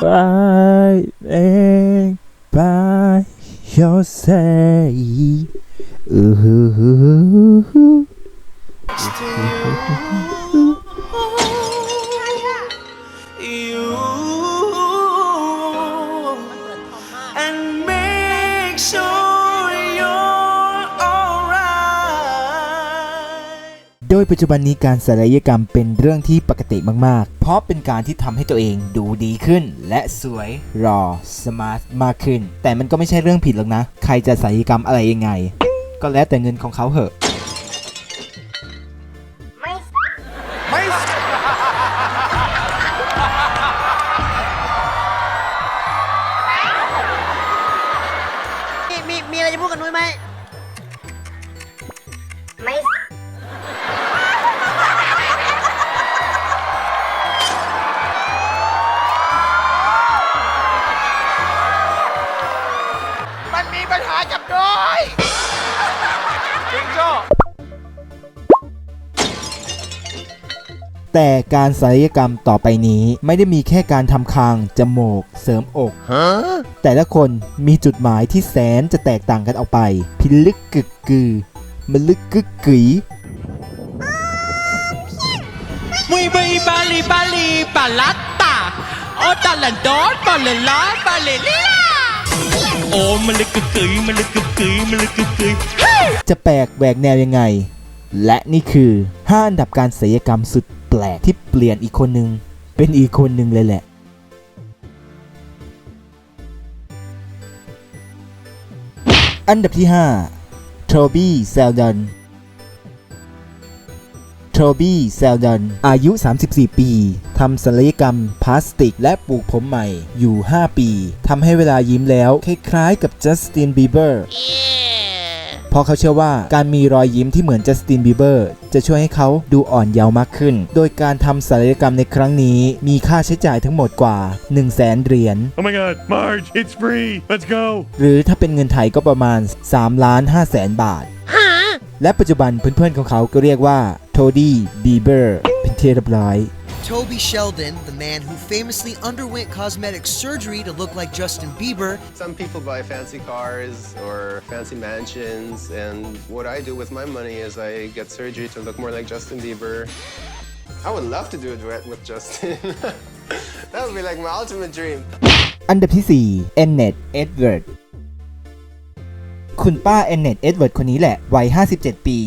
By and by your say. Ooh. you and make sure ดยปัจจุบันนี้การศัลยกรรมเป็นเรื่องที่ปกติมาก ๆ เพราะเป็นการที่ทำให้ตัวเองดูดีขึ้น และสวยรอสมาร์ทมากขึ้น แต่มันก็ไม่ใช่เรื่องผิดหรอกนะ ใครจะศัลยกรรมอะไรยังไง ก็แล้วแต่เงินของเขาเหอะ ปัญหากับนุ้ยแต่การศัลยกรรมต่อไปนี้ไม่ได้มีแค่การทำคาง จมูก เสริมอก แต่ละคนมีจุดหมายที่แสนจะแตกต่างกันออกไป พิลึกกึกกือมันลึกกึกกึ๋ย Muy muy bali bali balata O talandon balala balilila โอ้ มันลึกกึกกึยมันลึกกึกกึยมันลึกกึกกึยจะแปลกแหวกแนวยังไง และนี่คือ 5 อันดับการศัลยกรรมสุดแปลกที่เปลี่ยนอีกคนหนึ่งเป็นอีกคนหนึ่งเลยแหละ อันดับที่5โทบี้เซลดอน โทบี้เซลดอนอายุ 34 ปีทำศัลยกรรมพลาสติก และปลูกผมใหม่อยู่ 5 ปีทำให้เวลายิ้มแล้ว คล้ายๆกับจัสตินบีเบอร์เพราะเขาเชื่อว่าการมีรอยยิ้มที่เหมือนจัสตินบีเบอร์จะช่วยให้เขาดูอ่อนเยาว์มากขึ้น โดยการทำศัลยกรรมในครั้งนี้มีค่าใช้จ่ายทั้งหมดกว่า 1 0 0 0 0แสนเหรียญ Oh my god, Marge, it's free. Let's go. หรือถ้าเป็นเงินไทยก็ประมาณ3ล้าน5แสนบาท และปัจจุบันเพื่อนๆของเขาก็เรียกว่าโทดี้บีเบอร์เป็นที่เรียบร้อย Toby Sheldon, the man who famously underwent cosmetic surgery to look like Justin Bieber, Some people buy fancy cars or fancy mansions, and what I do with my money is I get surgery to look more like Justin Bieber. I would love to do a duet with Justin. that would be like my ultimate dream. อันดับที่ 4 เอ คุณป้าเอนเนตเอ็ดเวิร์ดคนนี้แหละวัย 57 ปี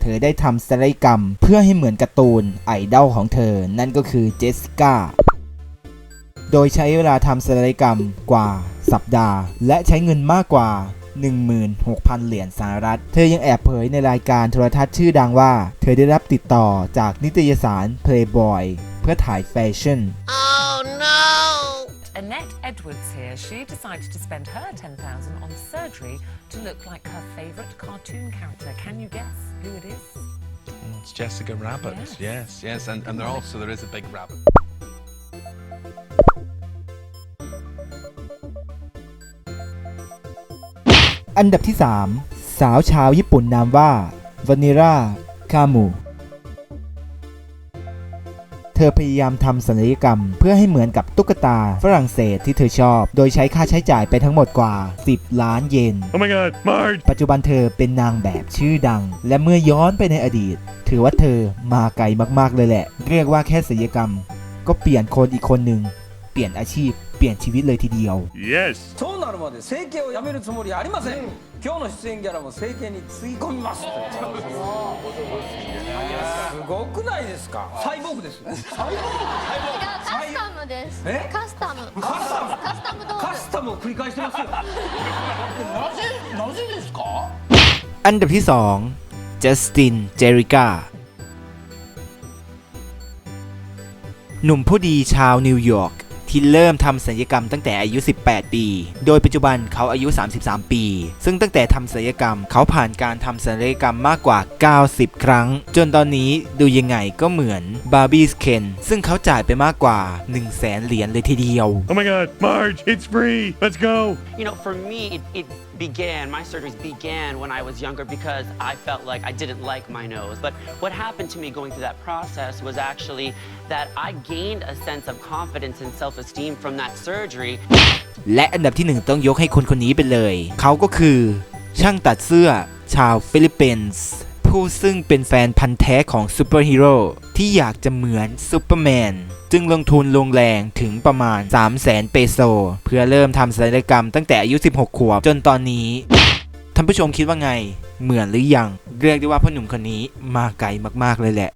เธอได้ทำศัลยกรรม เพื่อให้เหมือนการ์ตูนไอดอลของเธอ นั่นก็คือเจสสิก้า โดยใช้เวลาทำศัลยกรรมกว่าสัปดาห์ และใช้เงินมากกว่า 16,000 เหรียญสหรัฐ เธอยังแอบเผยในรายการโทรทัศน์ชื่อดังว่า เธอได้รับติดต่อจากนิตยสาร Playboy เพื่อถ่ายแฟชั่น Oh no Annette Edwards here, she decided to spend her 10,000 on surgery to look like her favourite cartoon character. Can you guess who it is? It's Jessica Rabbit. Yes. Yes, yes, and, and there also there is a big rabbit. อันดับที่ 3 สาวชาวญี่ปุ่นนามว่าวานิราคามู เธอพยายามทำศัลยกรรม เพื่อให้เหมือนกับตุ๊กตาฝรั่งเศสที่เธอชอบ โดยใช้ค่าใช้จ่ายไปทั้งหมดกว่า 10 ล้านเยน Oh my god, Marge. ปัจจุบันเธอเป็นนางแบบชื่อดัง และเมื่อย้อนไปในอดีต ถือว่าเธอมาไกลมากๆเลยแหละ เรียกว่าแค่ศัลยกรรม ก็เปลี่ยนคนอีกคนหนึ่งเปลี่ยนอาชีพเป ลี่ยนชีวิตเลยทีเดียว Yes. そうなるまで整形をやめるつもりありません、今日の出演ギャラも整形につぎ込みますとすごくないですかサイボーグですサイボーグカスタムですえカスタムカスタムカスタム道具カスタムを繰り返してますよなぜなぜですか อันดับที่ 2 จัสติน เจริกา หนุ่มผู้ดีชาวนิวยอร์ก ที่เริ่มทำศัลยกรรมตั้งแต่อายุ 18 ปี โดยปัจจุบันเขาอายุ 33 ปี ซึ่งตั้งแต่ทำศัลยกรรม เขาผ่านการทำศัลยกรรมมากกว่า 90 ครั้ง จนตอนนี้ดูยังไงก็เหมือนบาร์บี้สเคนซึ่งเขาจ่ายไปมากกว่า 1 0 0 0 0แสนเหรียญเลยทีเดียว Oh my god, Marge, it's free. Let's go. You know for me it, it began, my surgeries began when I was younger because I felt like I didn't like my nose. But what happened to me going through that process was actually that I gained a sense of confidence and self esteem from that surgery. และอันดับที่หนึ่งต้องยกให้คนคนนี้ไปเลย เขาก็คือ ช่างตัดเสื้อ ชาวฟิลิปปินส์ผู้ซึ่งเป็นแฟนพันธ์แท้ของซูเปอร์ฮีโร่ที่อยากจะเหมือนซูเปอร์แมน จึงลงทุนลงแรงถึงประมาณ 3 0 0แสนเปโซ เพื่อเริ่มทำศัลยกรรมตั้งแต่อายุ 16 ขวบจนตอนนี้ท่านผู้ชมคิดว่าไง เหมือนหรือยัง เรียกได้ว่าพ่อหนุ่มคนนี้มาไกลมากๆเลยแหละ